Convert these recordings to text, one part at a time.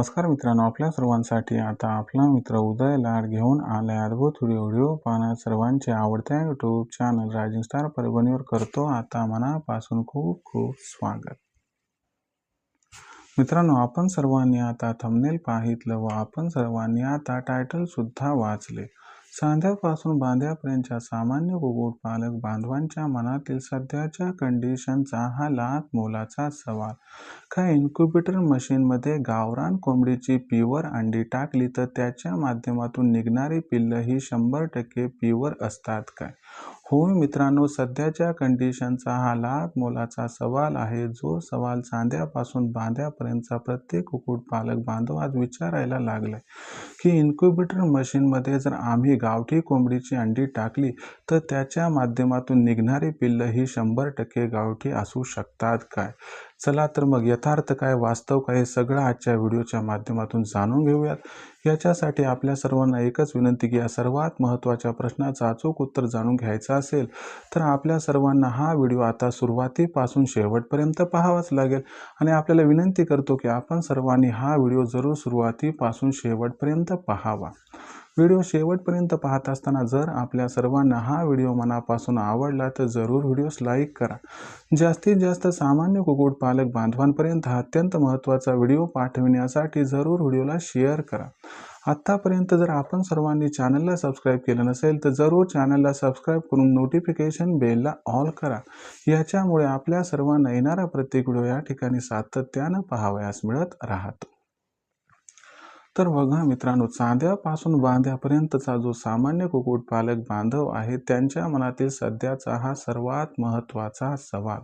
नमस्कार मित्रांनो आपल्या सर्वांसाठी आता आपला मित्र उदय लाड घेऊन आलाय अद्भुत व्हिडिओ व्हिडिओ पाहण्यात सर्वांचे आवडत्या यूट्यूब चॅनल रायझिंग स्टार परभणीवर करतो आता मनापासून खूप खूप स्वागत. मित्रांनो आपण सर्वांनी आता थंबनेल पाहितलं व आपण सर्वांनी आता टायटल सुद्धा वाचले. सांध्यापासून बांध्यापर्यंतच्या सामान्य कुक्कुटपालक बांधवांच्या मनातील सध्याच्या कंडिशनचा हा लहान मोलाचा सवाल. काय इन्क्युबेटर मशीनमध्ये गावरान कोंबडीची प्युअर अंडी टाकली तर त्याच्या माध्यमातून निघणारी पिल्लं ही शंभर टक्के प्युअर असतात काय? हो मित्रांनो सध्याच्या कंडिशनचा हा लहान मोलाचा सवाल आहे. जो सवाल सांध्यापासून बांध्यापर्यंतचा प्रत्येक कुक्कुटपालक बांधव आज विचारायला लागलाय की इन्क्युबेटर मशीनमध्ये जर आम्ही गावठी कोंबडीची अंडी टाकली तर त्याच्या माध्यमातून निघणारी पिल्लं ही शंभर टक्के गावठी असू शकतात काय? चला तर मग यथार्थ काय वास्तव काय हे सगळं आजच्या व्हिडिओच्या माध्यमातून जाणून घेऊयात. याच्यासाठी आपल्या सर्वांना एकच विनंती की या सर्वात महत्त्वाच्या प्रश्नाचं अचूक उत्तर जाणून घ्यायचं असेल तर आपल्या सर्वांना हा व्हिडिओ आता सुरुवातीपासून शेवटपर्यंत पाहावाच लागेल. आणि आपल्याला विनंती करतो की आपण सर्वांनी हा व्हिडिओ जरूर सुरुवातीपासून शेवटपर्यंत पाहावा. व्हिडिओ शेवटपर्यंत पाहत असताना जर आपल्या सर्वांना हा व्हिडिओ मनापासून आवडला तर जरूर व्हिडिओस लाईक करा. जास्तीत जास्त सामान्य कुक्कुटपालक बांधवांपर्यंत अत्यंत महत्त्वाचा व्हिडिओ पाठविण्यासाठी जरूर व्हिडिओला शेअर करा. आत्तापर्यंत जर आपण सर्वांनी चॅनलला सबस्क्राईब केलं नसेल तर जरूर चॅनलला सबस्क्राईब करून नोटिफिकेशन बेलला ऑल करा. याच्यामुळे आपल्या सर्वांना येणारा प्रत्येक व्हिडिओ या ठिकाणी सातत्यानं पाहावयास मिळत राहतो. तर बघा मित्रांनो चांद्यापासून बांध्यापर्यंतचा जो सामान्य कुक्कुटपालक बांधव आहे त्यांच्या मनातील सध्याचा हा सर्वात महत्त्वाचा सवाल.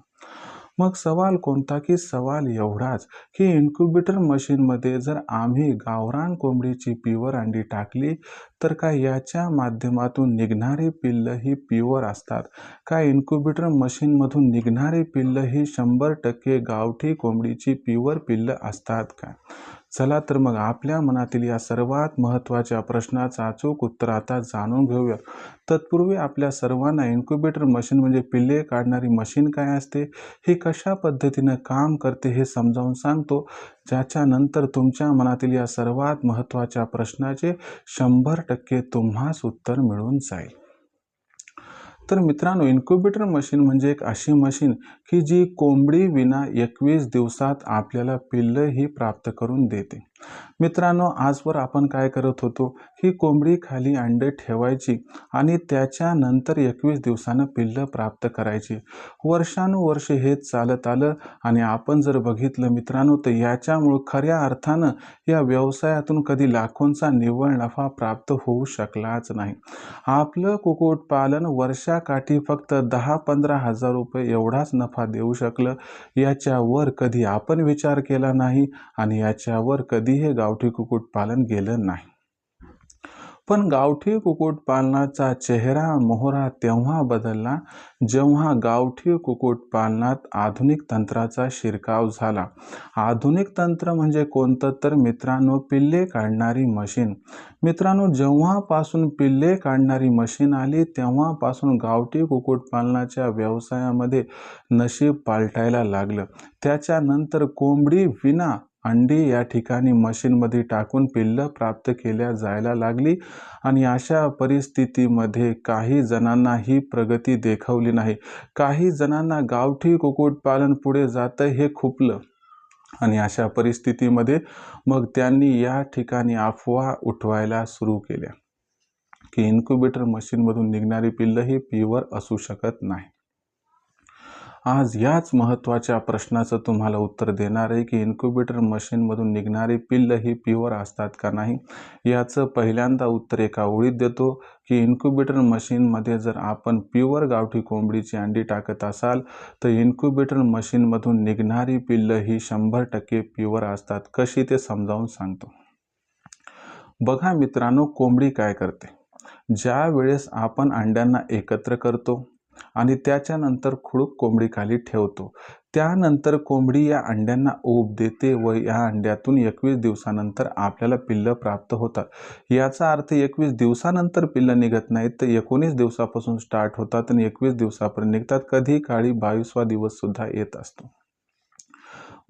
मग सवाल कोणता की सवाल एवढाच की इन्क्युबेटर मशीनमध्ये जर आम्ही गावरान कोंबडीची प्युअर अंडी टाकली तर काय याच्या माध्यमातून निघणारी पिल्लं ही प्युअर असतात? का इन्क्युबेटर मशीनमधून निघणारी पिल्लं ही शंभर टक्के गावठी कोंबडीची प्युअर पिल्लं असतात का? चला तर मग आपल्या मनातील या सर्वात महत्त्वाच्या प्रश्नाचं अचूक उत्तर आता जाणून घेऊया. तत्पूर्वी आपल्या सर्वांना इन्क्युबेटर मशीन म्हणजे पिल्ले काढणारी मशीन काय असते? ही कशा पद्धतीनं काम करते हे समजावून सांगतो. ज्याच्यानंतर तुमच्या मनातील या सर्वात महत्त्वाच्या प्रश्नाचे शंभर टक्के तुम्हास उत्तर मिळून जाईल. तर मित्रांनो इन्क्युबेटर मशीन म्हणजे एक अशी मशीन की जी कोंबडी विना एकवीस दिवसात आपल्याला पिल्लं ही प्राप्त करून देते. मित्रांनो आजवर आपण काय करत होतो? ही कोंबडी खाली अंडे ठेवायची आणि त्याच्यानंतर एकवीस दिवसानं पिल्लं प्राप्त करायची. वर्षानुवर्ष हे चालत आलं आणि आपण जर बघितलं मित्रांनो तर याच्यामुळं खऱ्या अर्थानं या व्यवसायातून कधी लाखोंचा निव्वळ नफा प्राप्त होऊ शकलाच नाही. आपलं कुक्कुटपालन वर्षाकाठी फक्त दहा पंधरा हजार रुपये एवढाच नफा देऊ शकलं. याच्यावर कधी आपण विचार केला नाही आणि याच्यावर कधी हे गावठी कुक्कुटपालन गेलं नाही. पण गावठी कुक्कुटपालनाचा चेहरा मोहरा तेव्हा बदलला जेव्हा गावठी कुक्कुटपालनात आधुनिक तंत्राचा शिरकाव झाला. आधुनिक तंत्र म्हणजे कोणतं तर मित्रांनो पिल्ले काढणारी मशीन. मित्रांनो जेव्हापासून पिल्ले काढणारी मशीन आली तेव्हापासून गावठी कुक्कुटपालनाच्या व्यवसायामध्ये नशीब पालटायला लागलं. त्याच्यानंतर कोंबडी विना अंडी या ठिकाणी मशीनमध्ये टाकून पिल्लं प्राप्त केल्या जायला लागली आणि अशा परिस्थितीमध्ये काही जणांना ही प्रगती देखवली नाही. काही जणांना गावठी कुक्कुटपालन पुढे जातं हे खुपलं. आणि अशा परिस्थितीमध्ये मग त्यांनी या ठिकाणी अफवा उठवायला सुरू केल्या. की इन्क्युबेटर मशीनमधून निघणारी पिल्लं ही प्युअर असू शकत नाही. आज याच महत्त्वाच्या प्रश्नाचं तुम्हाला उत्तर देणार आहे की इन्क्युबेटर मशीनमधून निघणारी पिल्ल ही प्युअर असतात का नाही? याचं पहिल्यांदा उत्तर एका ओळीत देतो की इन्क्युबेटर मशीनमध्ये जर आपण प्युअर गावठी कोंबडीची अंडी टाकत असाल तर इन्क्युबेटर मशीनमधून निघणारी पिल्लं ही शंभर टक्के प्युअर असतात. कशी ते समजावून सांगतो. बघा मित्रांनो कोंबडी काय करते? ज्या वेळेस आपण अंड्यांना एकत्र करतो आणि त्याच्यानंतर खुळूक कोंबडीखाली ठेवतो. त्यानंतर कोंबडी या अंड्यांना ओप देते व या अंड्यातून एकवीस दिवसानंतर आपल्याला पिल्लं प्राप्त होतात. याचा अर्थ एकवीस दिवसानंतर पिल्लं निघत नाहीत तर एकोणीस दिवसापासून स्टार्ट होतात आणि एकवीस दिवसापर्यंत निघतात. कधी काळी बावीसवा दिवस सुद्धा येत असतो.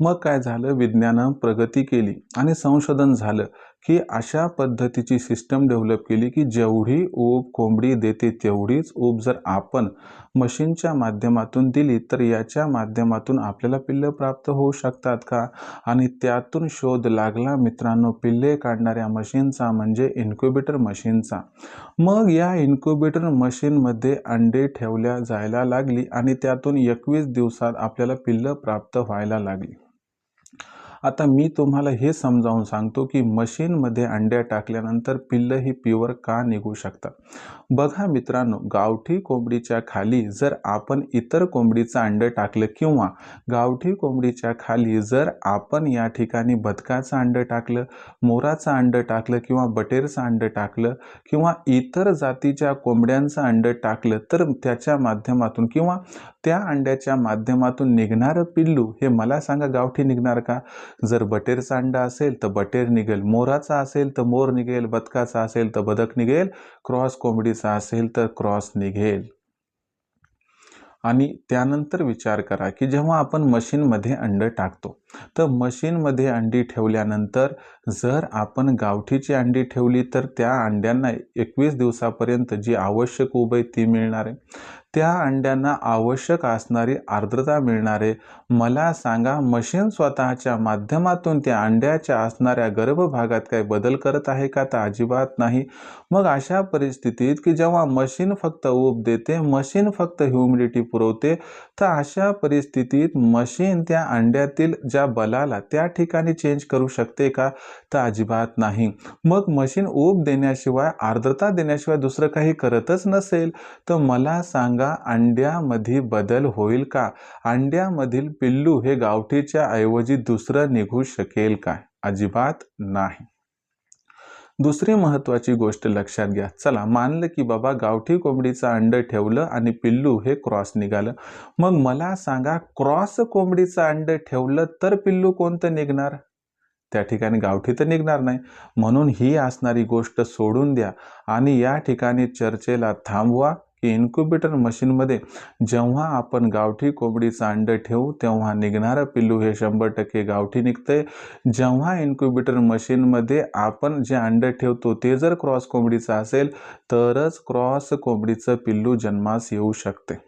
मग काय झालं? विज्ञानं प्रगती केली आणि संशोधन झालं. की अशा पद्धतीची सिस्टम डेव्हलप केली की जेवढी ऊब कोंबडी देते तेवढीच ऊब जर आपण मशीनच्या माध्यमातून दिली तर याच्या माध्यमातून आपल्याला पिल्लं प्राप्त होऊ शकतात का? आणि त्यातून शोध लागला मित्रांनो पिल्ले काढणाऱ्या मशीनचा म्हणजे इन्क्युबेटर मशीनचा. मग या इन्क्युबेटर मशीनमध्ये अंडे ठेवल्या जायला लागली आणि त्यातून एकवीस दिवसात आपल्याला पिल्लं प्राप्त व्हायला लागली. आता मी तुम्हाला हे समजावून सांगतो की मशीनमध्ये अंड्या टाकल्यानंतर पिल्लं ही प्युअर का निघू शकतात? बघा मित्रांनो गावठी कोंबडीच्या खाली जर आपण इतर कोंबडीचं अंडं टाकलं किंवा गावठी कोंबडीच्या खाली जर आपण या ठिकाणी बदकाचं अंडं टाकलं मोराचं अंडं टाकलं किंवा बटेरचं अंडं टाकलं किंवा इतर जातीच्या कोंबड्यांचं अंडं टाकलं तर त्याच्या माध्यमातून किंवा त्या अंड्याच्या माध्यमातून निघणारं पिल्लू हे मला सांगा गावठी निघणार का? जर बटेरचा अंडा असेल तर बटेर निघेल मोराचा असेल तर मोर निघेल बदकाचा असेल तर बदक निघेल क्रॉस कोंबडीचा असेल तर क्रॉस निघेल. आणि त्यानंतर विचार करा की जेव्हा आपण मशीनमध्ये अंडं टाकतो तर मशीनमध्ये अंडी ठेवल्यानंतर जर आपण गावठीची अंडी ठेवली तर त्या अंड्यांना एकवीस दिवसापर्यंत जी आवश्यक उभय ती मिळणार आहे. त्या अंड्यांना आवश्यक असणारी आर्द्रता मिळणारे मला सांगा मशीन स्वतःच्या माध्यमातून त्या अंड्याच्या असणाऱ्या गर्भभागात काही बदल करत आहे का? तर अजिबात नाही. मग अशा परिस्थितीत की जेव्हा मशीन फक्त ऊब देते मशीन फक्त ह्युमिडिटी पुरवते तर अशा परिस्थितीत मशीन त्या अंड्यातील ज्या बलाला त्या ठिकाणी चेंज करू शकते का? तर अजिबात नाही. मग मशीन ऊब देण्याशिवाय आर्द्रता देण्याशिवाय दुसरं काही करतच नसेल. तर मला सांगा अंड्यामध्ये बदल होईल का? अंड्यामधील पिल्लू हे गावठीच्या ऐवजी दुसरं निघू शकेल काय अजिबात नाही. दुसरी महत्त्वाची गोष्ट लक्षात घ्या. चला मानलं की बाबा गावठी कोंबडीचं अंड ठेवलं आणि पिल्लू हे क्रॉस निघालं. मग मला सांगा क्रॉस कोंबडीचं अंडं ठेवलं तर पिल्लू कोणतं निघणार? त्या ठिकाणी गावठी तर निघणार नाही. म्हणून ही असणारी गोष्ट सोडून द्या आणि या ठिकाणी चर्चेला थांबवा. की इन्क्युबेटर मशीनमध्ये जेव्हा आपण गावठी कोंबडीचं अंडं ठेवू तेव्हा निघणारं पिल्लू हे शंभर टक्के गावठी निघतंय जेव्हा इन्क्युबेटर मशीनमध्ये आपण जे अंडं ठेवतो ते जर क्रॉस कोंबडीचं असेल तरच क्रॉस कोंबडीचं पिल्लू जन्मास येऊ शकते.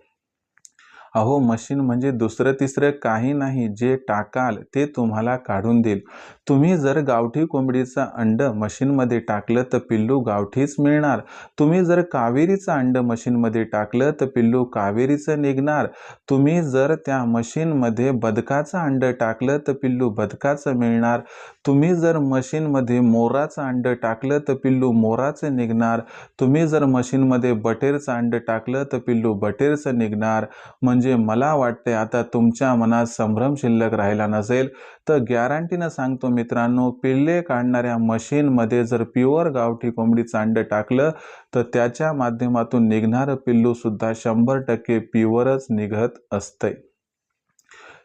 अहो मशीन म्हणजे दुसरं तिसरं काही नाही. जे टाकाल ते तुम्हाला काढून देईल. तुम्ही जर गावठी कोंबडीचं अंड मशीनमध्ये टाकलं तर पिल्लू गावठीच मिळणार. तुम्ही जर कावेरीचं अंड मशीनमध्ये टाकलं तर पिल्लू कावेरीचं निघणार. तुम्ही जर त्या मशीनमध्ये बदकाचं अंड टाकलं तर पिल्लू बदकाचं मिळणार. तुम्ही जर मशीनमध्ये मोराचं अंड टाकलं तर पिल्लू मोराचं निघणार. तुम्ही जर मशीनमध्ये बटेरचं अंड टाकलं तर पिल्लू बटेरचं निघणार. म्हणजे म्हणजे मला वाटते आता तुमच्या मनात संभ्रम शिल्लक राहिला नसेल तर गॅरंटीनं सांगतो मित्रांनो पिल्ले काढणाऱ्या मशीनमध्ये जर प्युअर गावठी कोंबडी चांड टाकलं तर त्याच्या माध्यमातून निघणारं पिल्लूसुद्धा शंभर टक्के प्युअरच निघत असतंय.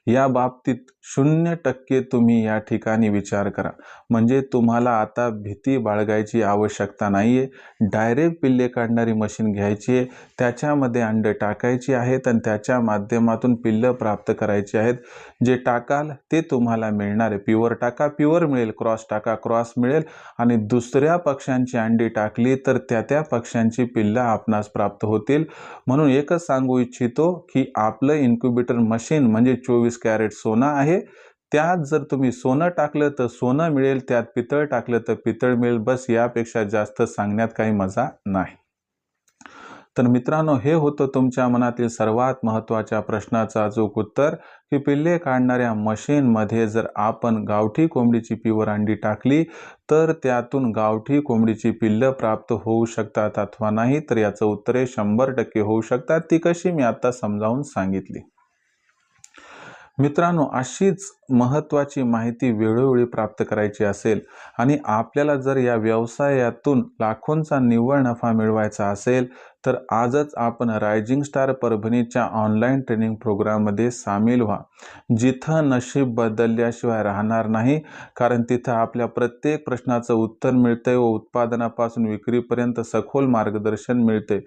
या बाबतीत शून्य टक्के तुम्ही या ठिकाणी विचार करा. म्हणजे तुम्हाला आता भीती बाळगायची आवश्यकता नाही आहे डायरेक्ट पिल्ले काढणारी मशीन घ्यायची आहे. त्याच्यामध्ये अंडे टाकायची आहेत आणि त्याच्या माध्यमातून पिल्लं प्राप्त करायची आहेत. जे टाकाल ते तुम्हाला मिळणार आहे. प्युअर टाका प्युअर मिळेल. क्रॉस टाका क्रॉस मिळेल. आणि दुसऱ्या पक्ष्यांची अंडी टाकली तर त्या त्या पक्ष्यांची पिल्लं आपणास प्राप्त होतील. म्हणून एकच सांगू इच्छितो की आपलं इन्क्युबेटर मशीन म्हणजे चोवीस कॅरेट सोनं आहे. त्यात जर तुम्ही सोनं टाकलं तर सोनं मिळेल. त्यात पितळ टाकलं तर पितळ मिळेल. बस यापेक्षा जास्त सांगण्यात काही मजा नाही. तर मित्रांनो हे होतं तुमच्या मनातील सर्वात महत्त्वाच्या प्रश्नाचं अचूक उत्तर की पिल्ले काढणाऱ्या मशीनमध्ये जर आपण गावठी कोंबडीची पिवर अंडी टाकली तर त्यातून गावठी कोंबडीची पिल्लं प्राप्त होऊ शकतात अथवा नाही तर याचं उत्तरे शंभर टक्के होऊ शकतात. ती कशी मी आता समजावून सांगितली. मित्रांनो अशीच महत्त्वाची माहिती वेळोवेळी प्राप्त करायची असेल आणि आपल्याला जर या व्यवसायातून लाखोंचा निव्वळ नफा मिळवायचा असेल तर आजच आपण रायझिंग स्टार परभणीच्या ऑनलाईन ट्रेनिंग प्रोग्राममध्ये सामील व्हा. जिथं नशीब बदलल्याशिवाय राहणार नाही कारण तिथं आपल्या प्रत्येक प्रश्नाचं उत्तर मिळतंय व उत्पादनापासून विक्रीपर्यंत सखोल मार्गदर्शन मिळते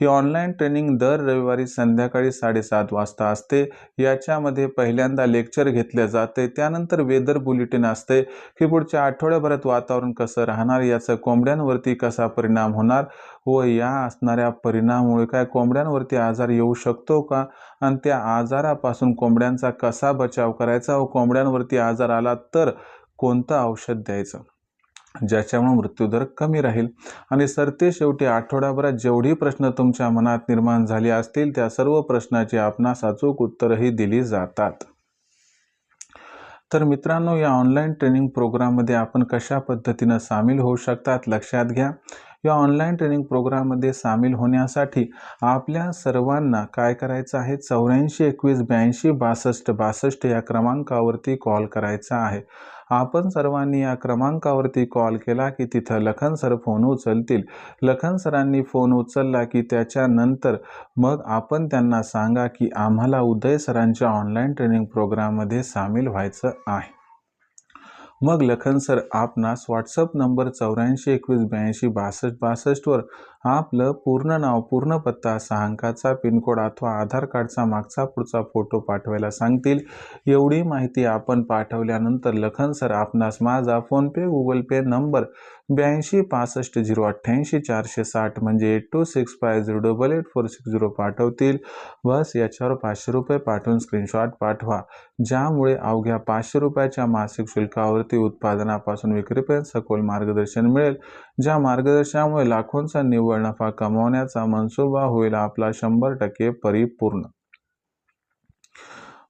ही ऑनलाईन ट्रेनिंग दर रविवारी संध्याकाळी साडेसात वाजता असते. याच्यामध्ये पहिल्यांदा लेक्चर घेतले जाते त्यानंतर वेदर बुलेटिन असते की पुढच्या आठवड्याभरात वातावरण कसं राहणार याचा कोंबड्यांवरती कसा परिणाम होणार व या असणाऱ्या परिणामामुळे काय कोंबड्यांवरती आजार येऊ शकतो का? आणि त्या आजारापासून कोंबड्यांचा कसा बचाव करायचा? व कोंबड्यांवरती आजार आला तर कोणतं औषध द्यायचं? ज्याच्यामुळे मृत्यूदर कमी राहील. आणि सरते शेवटी आठवड्याभरात जेवढी प्रश्न तुमच्या मनात निर्माण झाले असतील त्या सर्व प्रश्नाची आपणास अचूक उत्तरही दिली जातात. तर मित्रांनो या ऑनलाईन ट्रेनिंग प्रोग्राममध्ये आपण कशा पद्धतीनं सामील होऊ शकतात? लक्षात घ्या. या ऑनलाईन ट्रेनिंग प्रोग्राममध्ये सामील होण्यासाठी आपल्या सर्वांना काय करायचं आहे? चौऱ्याऐंशी एकवीस ब्याऐंशी बासष्ट बासष्ट या क्रमांकावरती कॉल करायचा आहे. आपण सर्वांनी या क्रमांकावरती कॉल केला की तिथं लखन सर फोन उचलतील. लखन सरांनी फोन उचलला की त्याच्यानंतर मग आपण त्यांना सांगा की आम्हाला उदय सरांच्या ऑनलाईन ट्रेनिंग प्रोग्राममध्ये सामील व्हायचं आहे. मग लखन सर आपणास व्हॉट्सअप नंबर चौऱ्याऐंशी एकवीस ब्याऐंशी बासष्ट बासष्टवर आपलं पूर्ण नाव पूर्ण पत्ता सहा अंकाचा पिनकोड अथवा आधार कार्डचा मागचा पुढचा फोटो पाठवायला सांगतील. एवढी माहिती आपण पाठवल्यानंतर लखन सर आपणास माझा फोनपे गुगल पे नंबर ब्याऐंशी पासष्ट झिरो अठ्ठ्याऐंशी चारशे साठ म्हणजे eight two six five zero double eight four six zero पाठवतील. बस याच्यावर पाचशे रुपये पाठवून स्क्रीनशॉट पाठवा. ज्यामुळे अवघ्या पाचशे रुपयाच्या मासिक शुल्कावरती उत्पादनापासून विक्रीपर्यंत सखोल मार्गदर्शन मिळेल. ज्या मार्गदर्शनामुळे लाखोंचा निव्वळ नफा कमावण्याचा मनसुबा होईल आपला शंभर टक्के परिपूर्ण.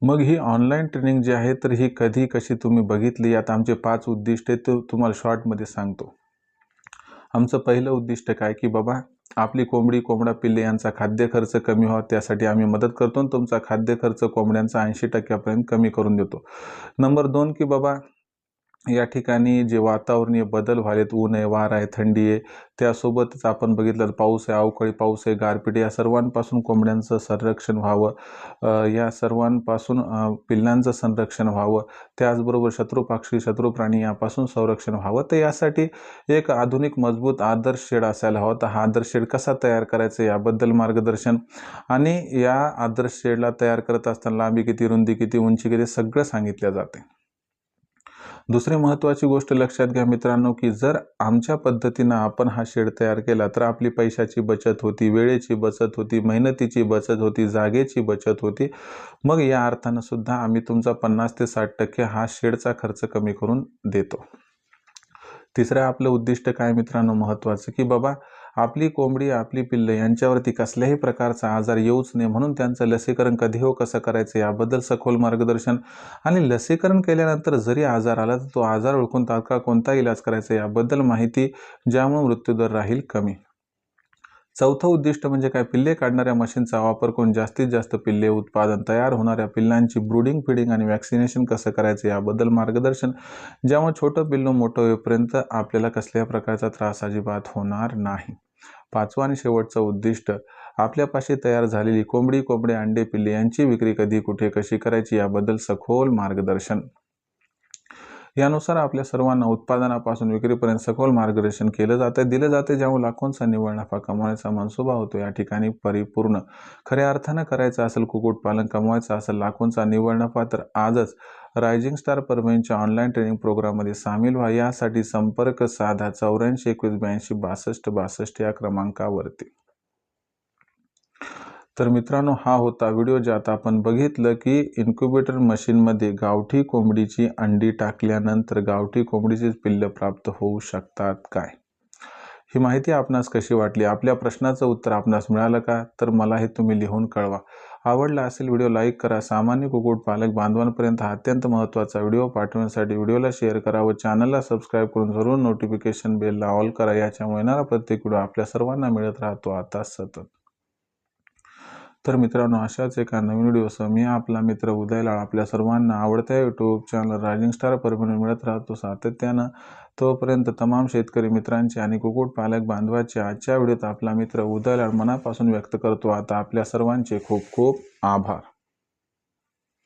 मग ही ऑनलाईन ट्रेनिंग जी आहे तर ही कधी कशी तुम्ही बघितली? आता आमचे पाच उद्दिष्टे तुम्हाला शॉर्टमध्ये सांगतो. आमचं पहिलं उद्दिष्ट काय की बाबा आपली कोंबडी कोंबडा पिल्ले यांचा खाद्य खर्च कमी व्हावा त्यासाठी आम्ही मदत करतो तुमचा खाद्य खर्च कोंबड्यांचा ऐंशी टक्क्यापर्यंत कमी करून देतो. नंबर दोन की बाबा या ठिकाणी जे वातावरणीय बदल व्हायलेत ऊन आहे वार आहे थंडी आहे त्यासोबतच आपण बघितलं पाऊस आहे अवकाळी पाऊस आहे गारपीट या सर्वांपासून कोंबड्यांचं संरक्षण व्हावं. या सर्वांपासून पिल्लांचं संरक्षण व्हावं. त्याचबरोबर शत्रुपाक्षी शत्रुप्राणी यापासून संरक्षण व्हावं. तर यासाठी एक आधुनिक मजबूत आदर्श शेड असायला हवा. तर हा आदर्श शेड कसा तयार करायचा याबद्दल मार्गदर्शन आणि या आदर्श शेडला तयार करत असताना लांबी किती रुंदी किती उंची किती सगळं सांगितलं जाते दुसरी महत्त्वाची गोष्ट लक्षात घ्या मित्रांनो की जर आमच्या पद्धतीनं आपण हा शेड तयार केला तर आपली पैशाची बचत होती वेळेची बचत होती मेहनतीची बचत होती जागेची बचत होती. मग या अर्थानं सुद्धा आम्ही तुमचा पन्नास ते साठ टक्के हा शेडचा खर्च कमी करून देतो. तिसरं आपलं उद्दिष्ट काय मित्रांनो महत्त्वाचं की बाबा आपली कोंबडी आपली पिल्लं यांच्यावरती कसल्याही प्रकारचा आजार येऊच नये म्हणून त्यांचं लसीकरण कधी हो कसं करायचं याबद्दल सखोल मार्गदर्शन आणि लसीकरण केल्यानंतर जरी आजार आला तर तो आजार ओळखून तात्काळ कोणता इलाज करायचा याबद्दल माहिती ज्यामुळे मृत्यूदर राहील कमी. चौथं उद्दिष्ट म्हणजे काय? पिल्ले काढणाऱ्या मशीनचा वापर करून जास्तीत जास्त पिल्ले उत्पादन तयार होणाऱ्या पिल्लांची ब्रुडिंग फिडिंग आणि वॅक्सिनेशन कसं करायचं याबद्दल मार्गदर्शन ज्यामुळे छोटं पिल्लू मोठं होईपर्यंत आपल्याला कसल्याही प्रकारचा त्रास अजिबात होणार नाही. पाचवा आणि शेवटचं उद्दिष्ट. आपल्यापाशी तयार झालेली कोंबडी कोंबडे अंडे पिल्ले यांची विक्री कधी कुठे कशी करायची याबद्दल सखोल मार्गदर्शन. यानुसार आपल्या सर्वांना उत्पादनापासून विक्रीपर्यंत सखोल मार्गदर्शन केलं जातं दिलं जाते ज्यामुळे लाखोंचा निव्वळ नफा कमवण्याचा मनसुबा होतो. या ठिकाणी परिपूर्ण खऱ्या अर्थानं करायचं असेल कुक्कुटपालन कमवायचं असेल लाखोंचा निव्वळ नफा तर आजच रायझिंग स्टार परभणीच्या ऑनलाईन ट्रेनिंग प्रोग्राममध्ये सामील व्हा. यासाठी संपर्क साधा चौऱ्याऐंशी एकवीस ब्याऐंशी बासष्ट बासष्ट या क्रमांकावरती. तर मित्रांनो हा होता व्हिडिओ ज्यात आपण बघितलं की इन्क्युबेटर मशीनमध्ये गावठी कोंबडीची अंडी टाकल्यानंतर गावठी कोंबडीचे पिल्ल प्राप्त होऊ शकतात काय? ही माहिती आपणास कशी वाटली? आपल्या प्रश्नाचं उत्तर आपणास मिळालं का? तर मला हे तुम्ही लिहून कळवा. आवडला असेल व्हिडिओ लाईक करा. सामान्य कुकुट पालक बांधवांपर्यंत हा अत्यंत महत्त्वाचा व्हिडिओ पाठवण्यासाठी व्हिडिओला शेअर करा व चॅनलला सबस्क्राईब करून जरूर नोटिफिकेशन बेलला ऑल करा. याच्यामुळे येणारा प्रत्येक व्हिडिओ आपल्या सर्वांना मिळत राहतो. आता सतत. तर मित्रांनो अशाच एका नवीन व्हिडिओसह मी आपला मित्र उदयलाळ आपल्या सर्वांना आवडत्या YouTube channel rising star Parbhani मिळत राहतो सातत्यानं. तोपर्यंत तमाम शेतकरी मित्रांचे आणि कुक्कुटपालक बांधवाचे आजच्या व्हिडिओत आपला मित्र उदयलाळ मनापासून व्यक्त करतो. आता आपल्या सर्वांचे खूप खूप आभार.